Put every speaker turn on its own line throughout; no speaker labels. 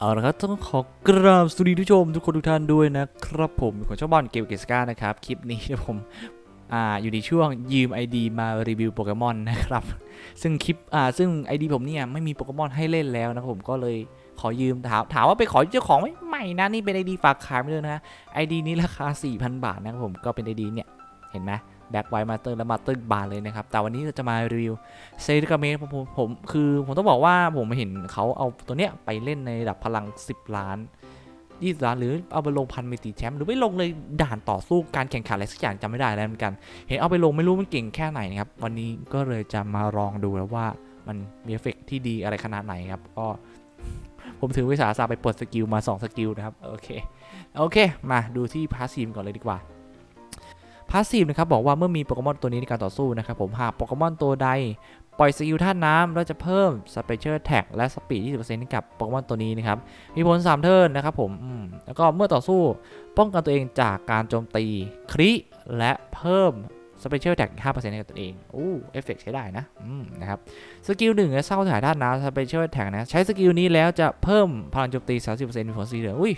เอาละครับต้องขอกราบสวัสดีทุกชมทุกคนทุกท่านด้วยนะครับผมของชองบอลเกมเกสกานะครับ คลิปนี้นะผมอ่าอยู่ในช่วงยืม ID มารีวิวโปเกมอนนะครับ ซึ่งคลิปอ่าซึ่ง ID ผมเนี่ยไม่มีโปเกมอนให้เล่นแล้วนะครับผมก็เลยขอยืมถามถามว่าไปขอเจ้าของไหมไม่นะนี่เป็น ID ฝากขายไม่เลยนะ ID นี้ราคา 4,000 บาทนะครับผมก็เป็น ID เนี่ยเห็นไหม แบ็คไวมาเตอร์และมาเตอร์บาร์เลยนะครับ แต่วันนี้เราจะมารีวิวเซริกาเมะผมผมคือผมต้องบอกว่าผมเห็นเขาเอาตัวเนี้ยไปเล่นในระดับพลัง 10 ล้าน 20 ล้าน หรือเอาไปลงพันเมติแชมป์หรือไปลงเลยด่านต่อสู้การแข่งขันอะไรสักอย่างจำไม่ได้แล้วเหมือนกัน เห็นเอาไปลงไม่รู้มันเก่งแค่ไหนนะครับ วันนี้ก็เลยจะมาลองดูแล้วว่ามันมีเอฟเฟกต์ที่ดีอะไรขนาดไหนครับก็ผมถือวิสาสะไปปลดสกิลมา 2 สกิลนะครับ โอเค โอเค มาดูที่พาสซีฟก่อนเลยดีกว่า พาสซีฟนะครับบอกว่าเมื่อมีโปเกมอนตัวนี้ในการต่อสู้นะครับผมหากโปเกมอนตัวใด ปล่อยสกิลธาตุน้ำเราจะเพิ่ม Special Attack และสปีด 20%ให้กับโปเกมอนตัวนี้นะครับ มีผล 3 เทิร์นนะครับผมมแล้วก็เมื่อต่อสู้ป้องกันตัวเองจากการโจมตีคริและเพิ่ม Special Attack 5%ให้กับตัวเองอู้เอฟเฟกใช้ได้นะนะครับสกิลหนึ่งเศร้าถ่ายธาตุน้ำ Special Attack นะใช้สกิลนี้แล้วจะเพิ่มพลังโจมตี 30%มีผลสีเหลืองอุ้ย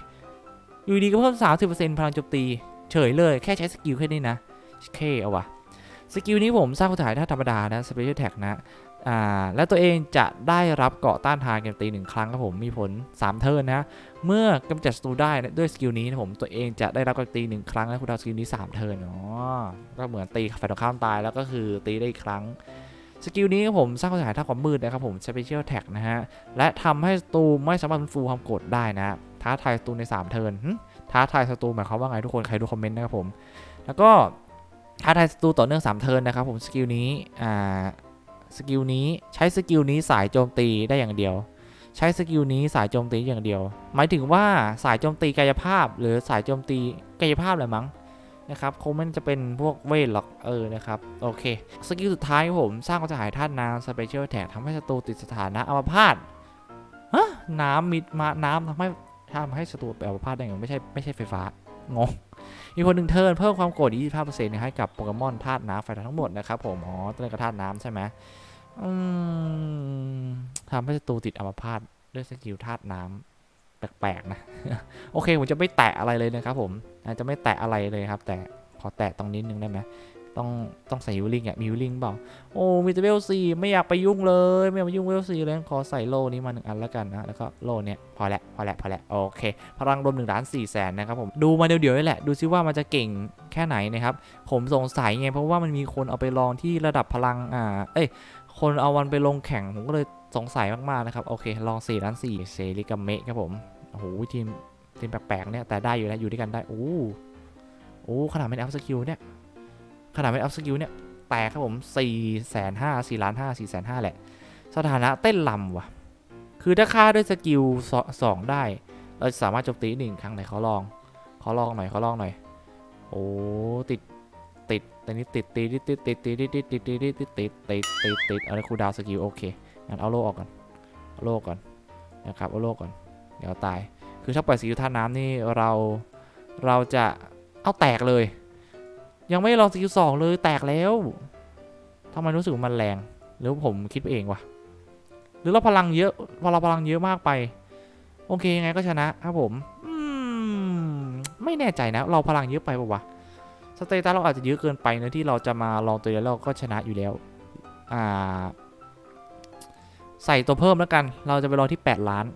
อยู่ดีก็เพิ่ม 30%พลังโจมตีเฉยเลยแค่ใช้สกิลแค่นี้นะ เคเอาวะสกิลนี้ผมสร้างถ่ายถ้าธรรมดานะ Special Attack นะอ่าและตัวเองจะได้รับเกาะต้านทานเกมตีหนึ่งครั้งครับผมมีผล 3 เทิร์นนะเมื่อกำจัดศัตรูได้ด้วยสกิลนี้นะผมตัวเองจะได้รับการตีหนึ่งครั้งและคุณดาวสกิลนี้ 3 เทิร์นอ๋อก็เหมือนตีฝ่ายตรงข้ามตายแล้วก็คือตีได้อีกครั้งสกิลนี้ครับผมสร้างถ่ายท่าความมืดนะครับผม Special Attack นะฮะและทำให้ศัตรูไม่สามารถฟูความโกรธได้นะท้าทายศัตรูใน 3 เทิร์นท้าทายศัตรูหมายความว่าไงทุกคนใครดูคอมเมนต์นะครับผมแล้วก็ ท้าทายศัตรูต่อเนื่อง 3 เทิร์นนะครับผมสกิลนี้อ่าสกิลนี้ใช้สกิลนี้สายโจมตีได้อย่างเดียว ใช้สกิลนี้สายโจมตีอย่างเดียว หมายถึงว่าสายโจมตีกายภาพ หรือสายโจมตีกายภาพแหละมั้งนะครับคงมันจะเป็นพวกเวทหรอกเออนะครับโอเคสกิลสุดท้ายผมสร้างกระจายธาตุน้ำสเปเชียลแท็กทำให้ศัตรูติดสถานะอัมพาตฮะน้ำมิดมาน้ำทำให้ทำให้ศัตรูเป็นอัมพาตได้ไงไม่ใช่ไม่ใช่ไฟฟ้างง มีคนหนึ่งเทิร์นเพิ่มความโกรธ25%ให้กับโปเกมอนธาตุน้ำไฟทั้งหมดนะครับผมอ๋อตัวนี้ก็ธาตุน้ำใช่ไหมอืมทำให้ศัตรูติดอัมพาตด้วยสกิลธาตุน้ำแปลกๆนะ โอเค ผมจะไม่แตะอะไรเลยนะครับผมอาจจะไม่แตะอะไรเลยครับ แต่ขอแตะตรงนิดนึงได้ไหม ต้องต้องใส่ยูริงอะมียูริงเปล่าโอ้มีแต่เวลซีไม่อยากไปยุ่งเลยไม่อยากไปยุ่งเวลซีเลยขอใส่โลนี้มาหนึ่งอันแล้วกันนะแล้วก็โลเนี่ยพอล้วพอล้วพอล้วโอเค พลังรวมหนึ่งล้านสี่แสนนะครับผมดูมาเดี๋ยวๆนี่แหละดูซิว่ามันจะเก่งแค่ไหนนะครับผมสงสัยไงเพราะว่ามันมีคนเอาไปลองที่ระดับพลังอ่าเอ้ยคนเอาวันไปลงแข่งผมก็เลยสงสัยมากๆนะครับโอเคลอง4ล้าน4เซริกาเมะครับผมโอ้โหทีมทีมแปลกๆเนี่ยแต่ได้อยู่นะอยู่ด้วยกันได้โอ้โอ้ขนาดไม่ได้อัพสกิลเนี่ย ขนาดไม่อัพสกิลเนี่ย แตกครับผม4แสนห้า4ล้านห้า4แสนห้าแหละ สถานะเต้นลำว่ะ คือถ้าฆ่าด้วยสกิลสองได้ เราสามารถโจมตีหนึ่งครั้งไหนเขาลองเขาลองหน่อยเขาลองหน่อย โอ้ติดติดแต่นี้ติดติดติดติดติดติดติดติดติดติดติดติดติดติดติดอะไรคูดาวสกิลโอเคงั้นเอาโลออกก่อนเอาโลก่อนนะครับเอาโลก่อนเดี๋ยวตาย คือถ้าปล่อยสกิลท่าน้ำนี่เราเราจะเอาแตกเลย ยังไม่ลองสกิลสองเลยแตกแล้วทำไมรู้สึกมันแรง หรือผมคิดไปเองวะหรือเราพลังเยอะพอเราพลังเยอะมากไป โอเคยังไงก็ชนะครับผมไม่แน่ใจนะ เราพลังเยอะไปปะวะสเตตัสเราอาจจะเยอะเกินไปนะที่เราจะมาลองตัวเดียวเราก็ชนะอยู่แล้วอ่าใส่ตัวเพิ่มแล้วกัน เราจะไปรอที่ 8 ล้าน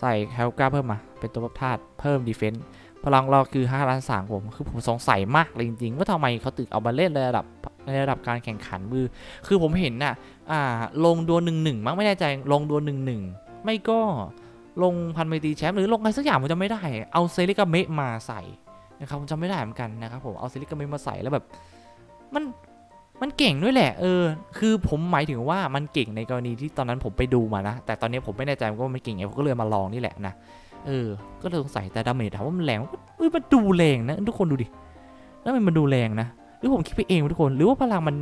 ใส่แคลกาเพิ่มมา เป็นตัวประธาตุเพิ่มดีเฟนส์ พลังเราคือ5ล้านสามผมคือผมสงสัยมากเลยจริงๆว่าทำไมเขาถึงเอามาเล่นในระดับในระดับการแข่งขันมือ คือผมเห็นน่ะอ่าลงดวลหนึ่งหนึ่งมั้งไม่แน่ใจลงดวลหนึ่งหนึ่งไม่ก็ลงพันเมตีแชมป์หรือลงอะไรสักอย่างผมจำไม่ได้ เอาเซริกาเมะมาใส่นะครับผมจำไม่ได้เหมือนกันนะครับผมเอาเซริกาเมะมาใส่แล้วแบบมันมันเก่งด้วยแหละ เออ คือผมหมายถึงว่ามันเก่งในกรณีที่ตอนนั้นผมไปดูมานะ แต่ตอนนี้ผมไม่แน่ใจว่ามันเก่งไงผมก็เลยมาลองนี่แหละนะ เออ ก็เลยสงสัยแต่ดาเมจถามว่ามันแรงเอ้ยมันดูแรงนะ ทุกคนดูดิแล้วมันมันดูแรงนะหรือผมคิดไปเองทุกคน หรือว่าพลังมัน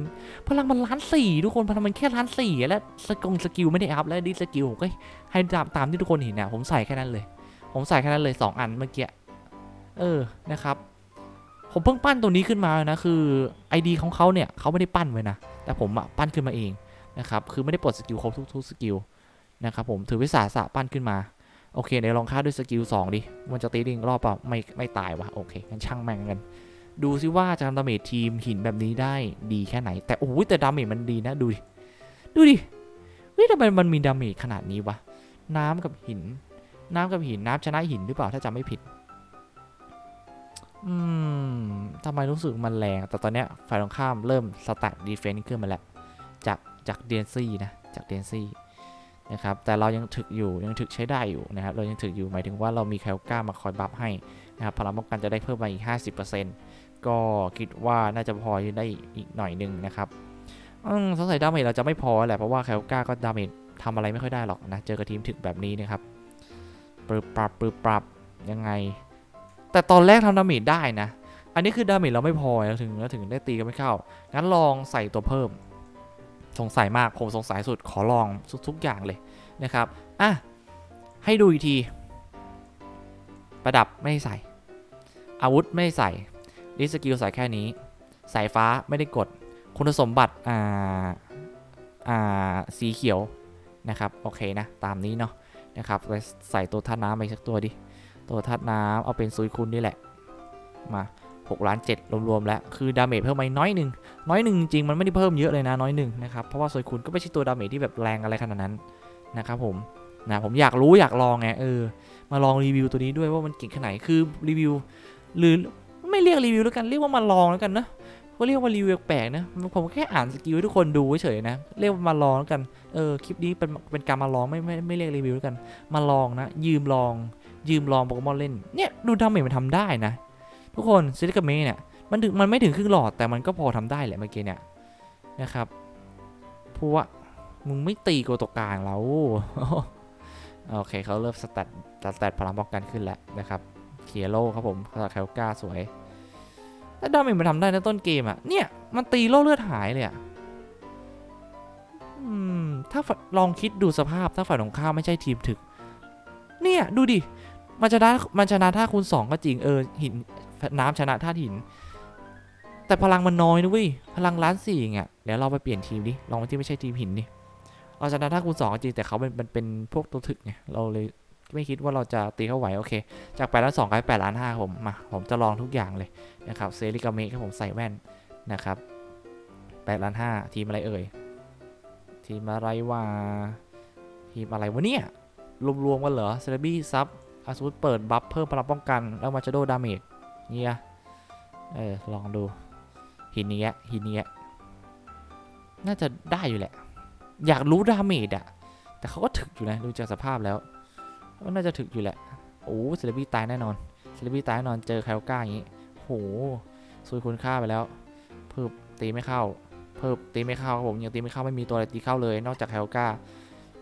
พลังมันล้านสี่ทุกคนพลังมันแค่ล้านสี่แล้วสกงสกิลไม่ได้อัพแล้วดิสกิลผมก็ให้ตามตามที่ทุกคนเห็นนะผมใส่แค่นั้นเลย ผมใส่แค่นั้นเลย 2 อันเมื่อกี้เออนะครับ ผมเพิ่งปั้นตัวนี้ขึ้นมานะคือ ID ของเขาเนี่ยเขาไม่ได้ปั้นไว้นะแต่ผมอะปั้นขึ้นมาเองนะครับคือไม่ได้ปลดสกิลครบทุกๆสกิลนะครับผมถือวิสาสะปั้นขึ้นมา โอเคเดี๋ยวลองฆ่าด้วยสกิล2ดิ มันจะตีดอีกรอบเปล่าไม่ไม่ตายวะโอเคงั้นช่างแม่งกัน ดูซิว่าจะทำดาเมจทีมหินแบบนี้ได้ดีแค่ไหน แต่โอ้ยแต่ดาเมจมันดีนะดูดิ ดูดิเฮ้ยทำไมมันมีดาเมจขนาดนี้วะ น้ำกับหิน น้ำกับหินน้ำชนะหินหรือเปล่าถ้าจำไม่ผิด อืมทำไมรู้สึกมันแรง แต่ตอนเนี้ยฝ่ายตรงข้ามเริ่มสแตทดีเฟนซ์ขึ้นมาแล้ว จากจากเดนซี่นะ จากเดนซี่ นะครับแต่เรายังถึกอยู่ยังถึกใช้ได้อยู่นะครับเรายังถึกอยู่หมายถึงว่าเรามีแคลก้ามาคอยบัฟให้นะครับพลังป้องกันจะได้เพิ่มมาอีก 50%ก็คิดว่าน่าจะพอได้อีกหน่อยหนึงนะครับสงสัยดาเมจเราจะไม่พอแหละเพราะว่าแคลก้าก็ดาเมจทำอะไรไม่ค่อยได้หรอกนะเจอกับทีมถึกแบบนี้นะครับปรับปรับปรับปรับยังไง แต่ตอนแรกทำดาเมจได้นะ อันนี้คือดาเมจเราไม่พอแล้วถึงแล้วถึงได้ตีกันไม่เข้างั้นลองใส่ตัวเพิ่ม สงสัยมากผมสงสัยสุดขอลองทุก ๆ อย่างเลยนะครับอะให้ดูอีกที ประดับไม่ใส่ อาวุธไม่ใส่ดิสกิลใส่แค่นี้สายฟ้าไม่ได้กด คุณสมบัติอ่าอ่าสีเขียวนะครับโอเคนะตามนี้เนาะนะครับไปใส่ตัวธาตุน้ำไปสักตัวดิตัวธาตุน้ำเอาเป็นซุยคุณนี่แหละมา 6ล้าน7รวมๆแล้วคือดาเมจเพิ่มมาน้อยหนึ่งน้อยหนึ่งจริงๆมันไม่ได้เพิ่มเยอะเลยนะน้อยหนึ่งนะครับเพราะว่าซุยคุณก็ไม่ใช่ตัวดาเมจที่แบบแรงอะไรขนาดนั้นนะครับผมนะผมอยากรู้อยากลองไงเออมาลองรีวิวตัวนี้ด้วยว่ามันเก่งแค่ไหนคือรีวิวหรือไม่เรียกรีวิวแล้วกันเรียกว่ามาลองแล้วกันนะก็เรียกว่ารีวิวแปลกนะผมแค่อ่านสกิลให้ทุกคนดูเฉยๆนะเรียกว่ามาลองแล้วกันเออคลิปนี้เป็นเป็นการมาลองไม่ไม่ไม่เรียกรีวิวแล้วกัน มาลองนะ ยืมลอง ยืมลองโปเกมอนเล่นเนี่ยดูดาเมจมันทำได้นะ ทุกคนซิลิกาเมเนี่ยมันถึงมันไม่ถึงครึ่งหลอดแต่มันก็พอทำได้แหละเมื่อกี้เนี่ยนะครับพูว่ามึงไม่ตีโกโตวกลางแล้วโอเคเขาเริ่มสแตทสแตทพลังป้องกันขึ้นแล้วนะครับเคียโลครับผมแคลก้าสวยแต่ดาเมจมันทำได้นะต้นเกมอะเนี่ยมันตีโล่เลือดหายเลยอะถ้าลองคิดดูสภาพถ้าฝ่ายตรงข้ามไม่ใช่ทีมถึก เนี่ย ดูดิ มันชนะมันชนะท่าคูณ2ก็จริงเออหิน น้ำชนะท่าตุหิน แต่พลังมันน้อยนะเว้ยพลังล้านสี่เงี้ยเดี๋ยวเราไปเปลี่ยนทีมดิลองไปที่ไม่ใช่ทีมหินดิเราชนะท่าคูณ2ก็จริงแต่เขาเป็นมันเป็นพวกตัวถึกไงเราเลยไม่คิดว่าเราจะตีเขาไหวโอเค จาก8ล้าน2กลายเป็น8ล้าน5ผมมาผมจะลองทุกอย่างเลยนะครับเซริกาเมะครับผมใส่แว่นนะครับ8ล้าน5ทีมอะไรเอ่ยทีมอะไรวะทีมอะไรวะเนี่ยรวมๆกันเหรอเซเลบี้ซับอาซูดเปิดบัฟเพิ่มพลังป้องกัน แล้วมาจะโดดาเมจ เนี่ยเออ ลองดู หินนี้ยหินนี้ยน่าจะได้อยู่แหละ อยากรู้ดาเมจอะแต่เขาก็ถึกอยู่นะดูจากสภาพแล้วก็น่าจะถึกอยู่แหละ โอ้เซเลบี้ตายแน่นอนเซเลบี้ตายแน่นอนเจอแคลก้าอย่างนี้ โหซุยคุณค่าไปแล้ว เพิ่มตีไม่เข้า เพิ่มตีไม่เข้าครับผมยังตีไม่เข้าไม่มีตัวอะไรตีเข้าเลย นอกจากแคลก้า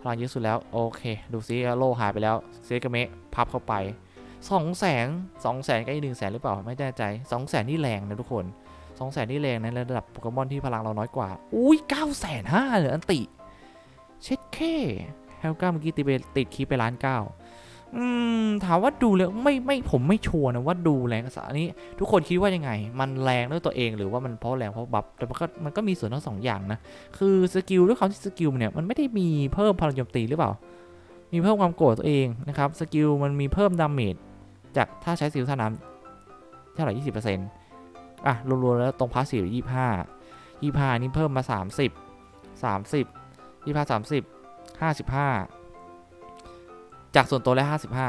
พลังเยอะสุดแล้ว โอเค ดูซิโลหายไปแล้วเซกเมะพับเข้าไป สองแสนสองแสนกับอีกหนึ่งแสนหรือเปล่าไม่แน่ใจสองแสนนี่แรงนะทุกคนสองแสนนี่แรงในระดับโปเกมอนที่พลังเราน้อยกว่า อุ้ยเก้าแสนห้าเลยอันติ เช็ดแค่แฮลก้าเมื่อกี้ติดไปติดคีไปล้านเก้าอืมถามว่าดูแล้วไม่ไม่ผมไม่ชัวร์นะว่าดูแรงกระสานี้ ทุกคนคิดว่ายังไง มันแรงด้วยตัวเองหรือว่ามันเพราะแรงเพราะบัฟแต่มันก็มันก็มีส่วนทั้งสองอย่างนะ คือสกิลด้วยความที่สกิลเนี่ยมันไม่ได้มีเพิ่มพลังโจมตีหรือเปล่า มีเพิ่มความโกรธตัวเองนะครับสกิลมันมีเพิ่มดาเมจ จากถ้าใช้สกิลท่าน้ำเท่าไหร่ยี่สิบเปอร์เซ็นต์อะรวมๆแล้วตรงพาสซีฟยี่ห้ายี่ห้านี่เพิ่มมาสามสิบสามสิบยี่ห้าสามสิบห้าสิบห้าจากส่วนตัวแล้วห้าสิบห้า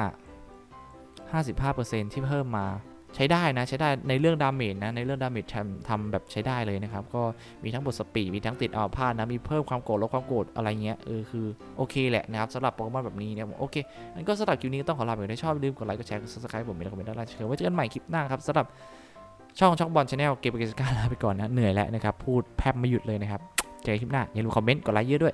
ห้าสิบห้าเปอร์เซ็นต์ที่เพิ่มมา ใช้ได้นะใช้ได้ในเรื่องดาเมจนะในเรื่องดาเมจทำทำแบบใช้ได้เลยนะครับ ก็มีทั้งบทสปีดมีทั้งติดอัลพาดนะมีเพิ่มความโกรธลดความโกรธอะไรเงี้ยเออคือโอเคแหละนะครับสำหรับโปเกมอนแบบนี้เนี่ยโอเคงั้นก็สำหรับคลิปนี้ต้องขอลาไปก่อนถ้าชอบลืมกดไลค์กดแชร์กด subscribe ผมมีคอมเมนต์ด้านล่างเชิญไว้เจอกันใหม่คลิปหน้าครับสำหรับช่องช่องบอลชาแนลเกมเกมสกาลาไปก่อนนะเหนื่อยแล้วนะครับพูดแพบไม่หยุดเลยนะครับเจอกันคลิปหน้าอย่าลืมคอมเมนต์กดไลค์เยอะด้วย